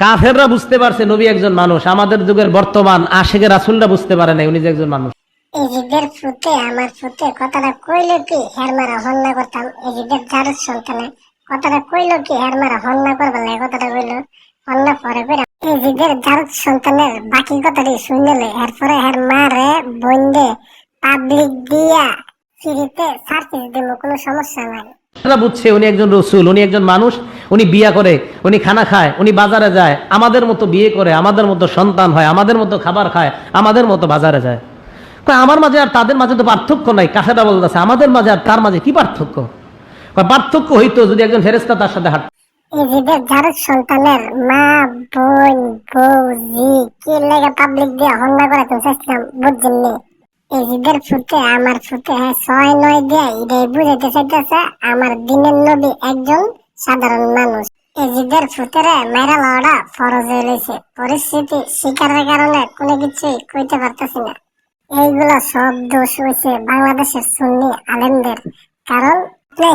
কাফেররা বুঝতে পারছে নবী একজন মানুষ, আমাদের যুগের বর্তমান আশেকে রাসুলরা বুঝতে পারে নাই, উনি যে একজন মানুষ। এজিদের কি? সন্তানে কি? শুনলে এরপরে দিয়া কোনো সমস্যা নাই। তারা বুঝছে উনি একজন রসুল উনি একজন মানুষ উনি বিয়া করে উনি খানা খায় উনি বাজারে যায় আমাদের মতো বিয়ে করে আমাদের মতো সন্তান হয় আমাদের মতো খাবার খায় আমাদের মতো বাজারে যায়। আমার মাঝে আর তাদের মাঝে তো পার্থক্য নাই কাছেটা বলতেছে আমাদের মাঝে আর তার মাঝে কি পার্থক্য? কয়, পার্থক্য হইতো যদি একজন ফেরেস্তা তার সাথে হাঁট এজিদের জারুদ সন্তানের মা বোন বউ জি কি লেগে পাবলিক দিয়ে হন্না করে তুমি বুঝছেন এজিদের ফুটে, আমার ফুটে হ্যাঁ ছয় নয় দিয়ে বুঝাইতে চাইতেছে, আমার দিনের নবী একজন সাধারণ মানুষ। এজিদের ফুটেরে মেরা লড়া ফরজ হয়ে রয়েছে। পরিস্থিতি শিকারের কারণে কোনো কিছুই কইতে পারতেছি না। এইগুলো সব দোষ হয়েছে বাংলাদেশের সুন্নি আলেমদের। কারণ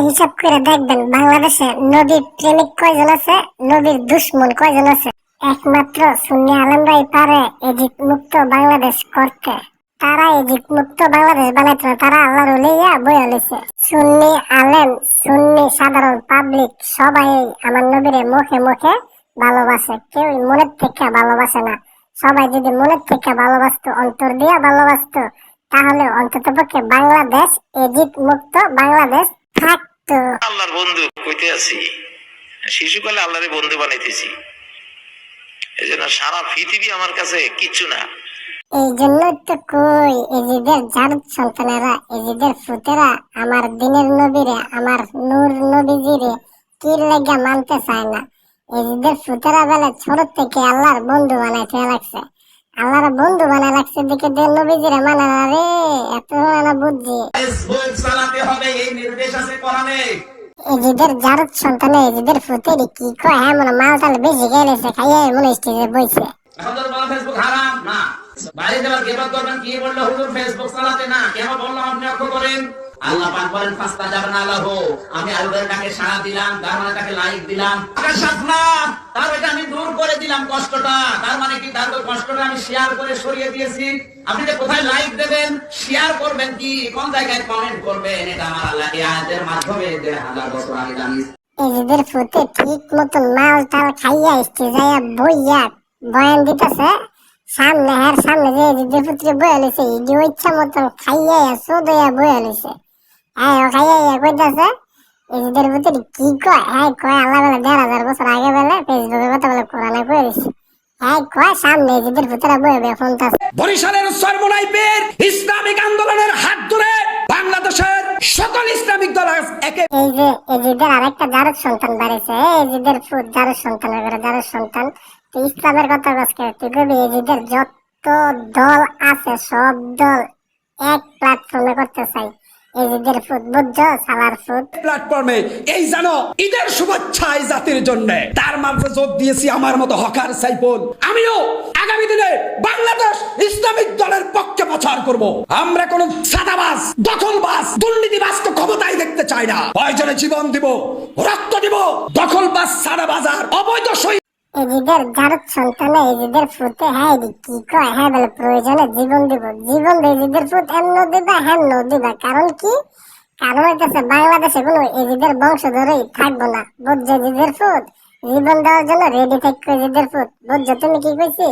হিসাব করে দেখবেন, বাংলাদেশে নদীর প্রেমিক কয়জন আছে নদীর দুশ্মন কয়জন আছে? একমাত্র সুন্নি আলেমরাই পারে এজিক মুক্ত বাংলাদেশ করতে। তারা এজিক মুক্ত বাংলাদেশ বানাইতে তারা আল্লাহর বই সুন্নি আলেম, সুন্নি সাধারণ পাবলিক সবাই আমার নবীরে মুখে মুখে ভালোবাসে। কেউ মনের থেকে ভালোবাসে না। সবাই যদি মনের থেকে ভালোবাসতো, অন্তর দিয়া তাহলে অন্তত পক্ষে বাংলাদেশ এজিট মুক্ত বাংলাদেশ থাকতো। আল্লাহর বন্ধু কইতে আছি। শিশুকালে আল্লাহরে বন্ধু বানাইতেছি। সারা পৃথিবী আমার কাছে কিচ্ছু না। এই জন্য তো কই এজিদের জারদ সন্তানেরা এজিদের ফুতেরা আমার দিনের নবীরে আমার নূর নবীজিরে কি লেগা মানতে চায় না। এজিদের ফুতেরা বেলা ছোট থেকে আল্লাহর বন্ধু বানাইতে লাগছে। আল্লাহর বন্ধু বানাই লাগছে দিকে দিন নবীজিরে মানে না রে এত না বুঝছি ফেসবুক চালাতে হবে এই নির্দেশ আছে কোরআনে। এজিদের জারদ সন্তানে এজিদের ফুতেরি কি কয় হ্যাঁ মনে মাল টাল বেশি গেলেছে খাইয়ে মনে স্টেজে বইছে। এখন ফেসবুক বাইরে করবেন, কি বলল হুজুর ফেসবুক চালাতে? না, কেন আপনি করেন? আল্লাহ পাক বলেন আল্লাহ আমি আলুদের সাড়া দিলাম তার মানে তাকে লাইক দিলাম। তার এটা আমি দূর করে দিলাম কষ্টটা। তার মানে কি? তার কষ্টটা আমি শেয়ার করে সরিয়ে দিয়েছি। আপনি যে কোথায় লাইক দেবেন শেয়ার করবেন কি? কোন জায়গায় কমেন্ট করবেন? এটা আমার আল্লাহ এই আয়াতের মাধ্যমে হাজার বছর এজিদের ফুতে ঠিক মতন মাল টাল খাইয়া স্টেজে বইয়া বয়ান দিতেছে। সামনে হ্যার সামনে যে এজিদের পুত্রে বয়ে লইছে ইডি ইচ্ছা মতন খাইয়া চোদয়া বয়ে লইছে হ্যাঁ ও খাইয়া কইতাছে এজিদের পুত্রে কি কয়? হ্যাঁ কয় আল্লাহ বেলা দেড় হাজার বছর আগে বেলা ফেসবুকের কথা বলে কোরআনে কয়ে দিছে। হ্যাঁ কয় সামনে এজিদের পুত্রা বয়ে বয়ে ফোন বরিশালের সর্বনাইপের ইসলামিক আন্দোলনের হাত ধরে বাংলাদেশের সকল ইসলামিক দল একে এই যে এজিদের আরেকটা জারুদ সন্তান বাড়িছে এজিদের ফুট জারুদ সন্তানের ঘরে জারুদ সন্তান। তো ইসলামের কথা আজকে তুই যত দল আছে, সব দল এক প্ল্যাটফর্মে করতে চাই। এজিদের ফুট বুঝছ? সালার ফুট প্ল্যাটফর্মে এই জানো, ঈদের শুভেচ্ছা এই জাতির জন্য। তার মাঝে যোগ দিয়েছি আমার মতো হকার সাইফুল। আমিও আগামী দিনে বাংলাদেশ ইসলামিক দলের পক্ষে প্রচার করব। আমরা কোন সাদাবাজ, দখলবাজ দুর্নীতিবাজকে ক্ষমতায় দেখতে চাই না। প্রয়োজনে জীবন দিব? রক্ত দিব? দখলবাজ সাদাবাজার অবৈধ সই এজিদের জারুদ সন্তানে এজিদের ফুতে হ্যাঁ এদিক কি কয়? হ্যাঁ বলে প্রয়োজনে জীবন দিব। জীবন এজিদের ফুট এমন দিবা হ্যাঁ ন দিবা। কারণ কি? কারণ হইতেছে বাংলাদেশে কোনো বংশ ধৰে থাকব না। বুঝছ এজিদের ফুট জীবন দেওয়ার জন্য রেডি থাকবে এজিদের ফুট বুঝছ তুমি কি কইছি?